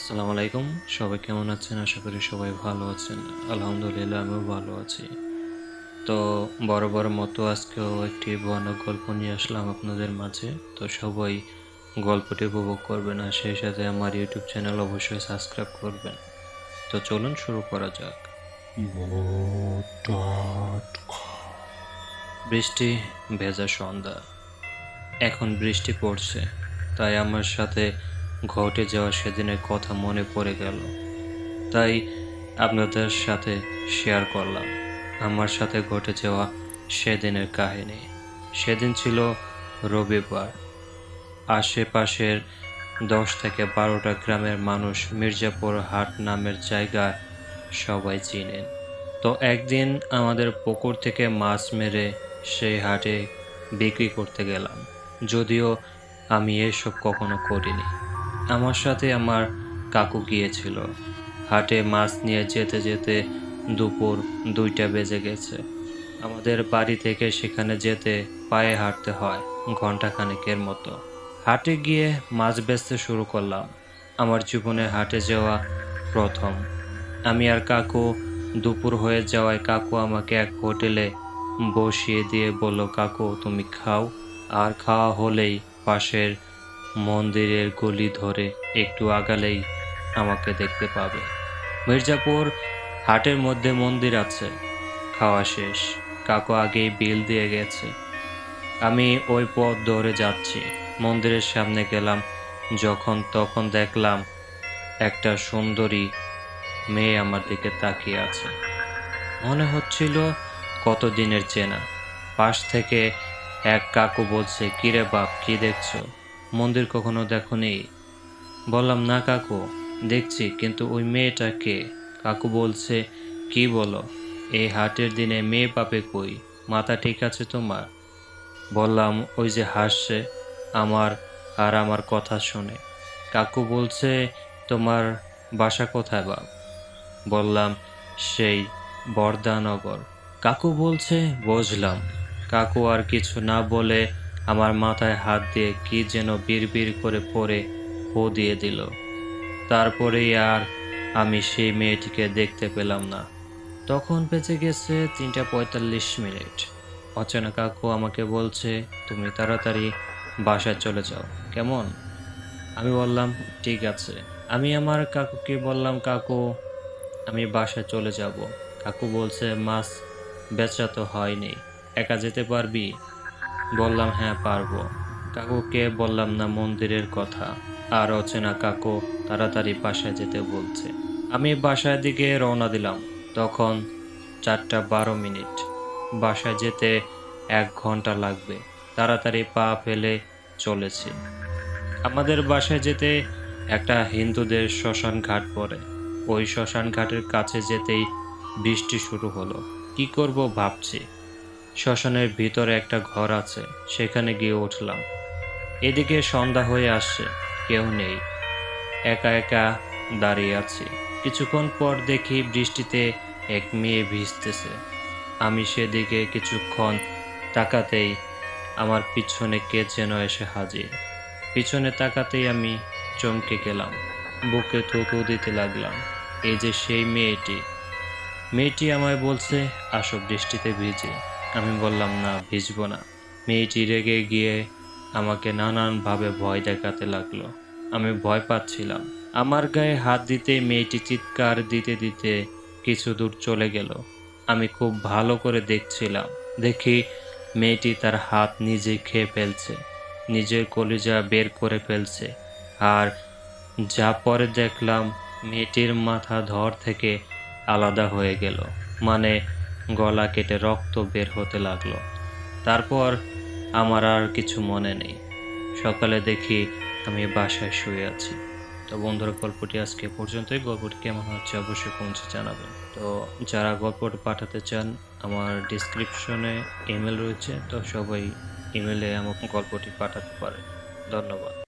আসসালামু আলাইকুম। সবাই কেমন আছেন? আশা করি সবাই ভালো আছেন। আলহামদুলিল্লাহ, আমিও ভালো আছি। তো বড় মতো আজকেও একটি ভয়ানক গল্প নিয়ে আসলাম আপনাদের মাঝে। তো সবাই গল্পটি উপভোগ করবেন আর সেই সাথে আমার ইউটিউব চ্যানেল অবশ্যই সাবস্ক্রাইব করবেন। তো চলুন শুরু করা যাক। বৃষ্টি ভেজা সন্ধ্যা। এখন বৃষ্টি পড়ছে, তাই আমার সাথে ঘটে যাওয়া সেদিনের কথা মনে পড়ে গেল। তাই আপনাদের সাথে শেয়ার করলাম। আমার সাথে ঘটে যাওয়া সেদিনের কাহিনী। সেদিন ছিল রবিবার। আশেপাশের দশ থেকে বারোটা গ্রামের মানুষ মির্জাপুর হাট নামের জায়গা সবাই চিনেন। তো একদিন আমাদের পুকুর থেকে মাছ মেরে সেই হাটে বিক্রি করতে গেলাম। যদিও আমি এসব কখনো করিনি। আমার সাথে আমার কাকু গিয়েছিল। হাটে মাছ নিয়ে যেতে যেতে দুপুর দুইটা বেজে গেছে। আমাদের বাড়ি থেকে সেখানে যেতে পায়ে হাঁটতে হয় ঘন্টাখানেকের মতো। হাটে গিয়ে মাছ বেচতে শুরু করলাম। আমার জীবনে হাটে যাওয়া প্রথম। আমি আর কাকু দুপুর হয়ে যাওয়ায় কাকু আমাকে এক হোটেলে বসিয়ে দিয়ে বলল, কাকু, তুমি খাও। আর খাওয়া হলেই পাশের মন্দিরের গলি ধরে একটু আগালেই আমাকে দেখতে পাবে। মির্জাপুর হাটের মধ্যে মন্দির আছে। খাওয়া শেষ। কাকু আগেই বিল দিয়ে গেছে। আমি ওই পথ ধরে যাচ্ছি। মন্দিরের সামনে গেলাম। যখন তখন দেখলাম একটা সুন্দরী মেয়ে আমার দিকে তাকিয়ে আছে। মনে হচ্ছিল কতদিনের চেনা। পাশ থেকে এক কাকু বলছে, কিরে বাপ, কি দেখছ? মন্দির কখনো দেখনি। বললাম, না কাকু, দেখছি, কিন্তু ওই মেয়েটাকে কাকু বলছে, কি বলো, এই হাটের দিনে মেয়ে পাপে কই? মাথা ঠিক আছে তোমার? বললাম, ওই যে হাসছে, আমার আর আমার কথা শুনে। কাকু বলছে, তোমার বাসা কোথায় বাপ? বললাম, সেই বরদানগর। কাকু বলছে, বুঝলাম। কাকু আর কিছু না বলে আমার মাথায় হাত দিয়ে কি যেন বিড়বিড় করে পড়ে হো দিয়ে দিল। তারপরেই আর আমি সেই মেয়েটিকে দেখতে পেলাম না। তখন বেঁচে গেছে তিনটা পঁয়তাল্লিশ মিনিট। অচেনা কাকু আমাকে বলছে, তুমি তাড়াতাড়ি বাসায় চলে যাও। কেমন? আমি বললাম, ঠিক আছে। আমি আমার কাকুকে বললাম, কাকু, আমি বাসায় চলে যাব। কাকু বলছে, মাছ বেচা তো হয়নি। একা যেতে পারবি? বললাম হ্যাঁ পারব। কাকুকে বললাম, না, মন্দিরের কথা। আর অচেনা কাকু তাড়াতাড়ি বাসায় যেতে বলছে। আমি বাসার দিকে রওনা দিলাম। তখন চারটা বারো মিনিট। বাসায় যেতে এক ঘণ্টা লাগবে। তাড়াতাড়ি পা ফেলে চলেছি। আমাদের বাসায় যেতে একটা হিন্দুদের শ্মশান ঘাট পড়ে। ওই শ্মশান ঘাটের কাছে যেতেই বৃষ্টি শুরু হলো। কি করব ভাবছি। শ্মশানের ভিতরে একটা ঘর আছে, সেখানে গিয়ে উঠলাম। এদিকে সন্ধ্যা হয়ে আসছে, কেউ নেই। একা একা দাঁড়িয়ে আছি। কিছুক্ষণ পর দেখি বৃষ্টিতে এক মেয়ে ভিজতেছে। আমি সেদিকে কিছুক্ষণ তাকাতেই আমার পিছনে কে যেন এসে হাজির। পিছনে তাকাতেই আমি চমকে গেলাম, বুকে থুতু দিতে লাগলাম। এই যে সেই মেয়েটি। মেয়েটি আমায় বলছে, আসো বৃষ্টিতে ভিজে। আমি বললাম, না, ভিজবো না। মেয়েটি রেগে গিয়ে আমাকে নানানভাবে ভয় দেখাতে লাগল। আমি ভয় পাচ্ছিলাম। আমার গায়ে হাত দিতে, মেয়েটি চিৎকার দিতে দিতে কিছু দূর চলে গেল। আমি খুব ভালো করে দেখছিলাম। দেখি মেয়েটি তার হাত নিজে খেয়ে ফেলছে, নিজের কলিজা বের করে ফেলছে। আর যা পরে দেখলাম, মেয়েটির মাথা ধর থেকে আলাদা হয়ে গেল। মানে গলা কেটে রক্ত বের হতে লাগল। তারপর আমার আর কিছু মনে নেই। সকালে দেখি আমি বাসায় শুয়ে আছি। তো বন্ধুরা, গল্পটি আজকে পর্যন্তই। গল্পটি কেমন হচ্ছে অবশ্যই পৌঁছে জানাবেন। তো যারা গল্পটি পাঠাতে চান, আমার ডিসক্রিপশনে ইমেল রয়েছে। তো সবাই ইমেলে আমাকে গল্পটি পাঠাতে পারে ধন্যবাদ।